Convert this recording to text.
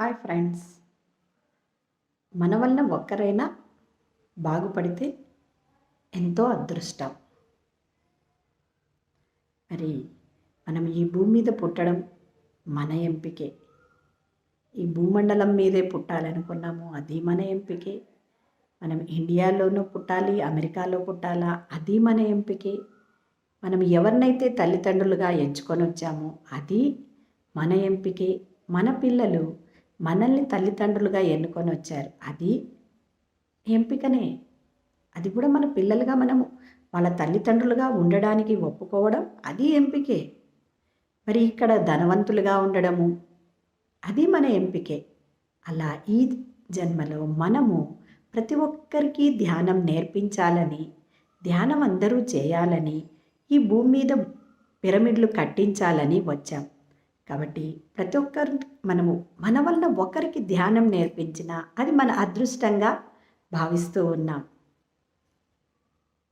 Hi friends. మన వలన ఒక్కరైనా బాగుపడితే ఎంతో అదృష్టం. మరి మనం ఈ భూమి మీద పుట్టడం మన ఎంపికే. ఈ భూమండలం మీదే పుట్టాలనుకున్నాము అది మన ఎంపికే. మనం ఇండియాలోనూ పుట్టాలి అమెరికాలో పుట్టాలా అది మన ఎంపికే. మనం ఎవరినైతే తల్లిదండ్రులుగా ఎంచుకొని వచ్చామో అది మన ఎంపికే. మన పిల్లలు మనల్ని తల్లిదండ్రులుగా ఎన్నుకొని వచ్చారు. అది ఎంపికనే. అది కూడా మన పిల్లలుగా మనము వాళ్ళ తల్లిదండ్రులుగా ఉండడానికి ఒప్పుకోవడం అది ఎంపికే. మరి ఇక్కడ ధనవంతులుగా ఉండడము అది మన ఎంపికే. అలా ఈ జన్మలో మనము ప్రతి ఒక్కరికి ధ్యానం నేర్పించాలని ధ్యానం అందరూ చేయాలని ఈ భూమి మీద పిరమిడ్లు కట్టించాలని వచ్చాం. కాబట్టి ప్రతి ఒక్కరు మనము మన వలన ఒకరికి ధ్యానం నేర్పించినా అది మన అదృష్టంగా భావిస్తూ ఉన్నాం.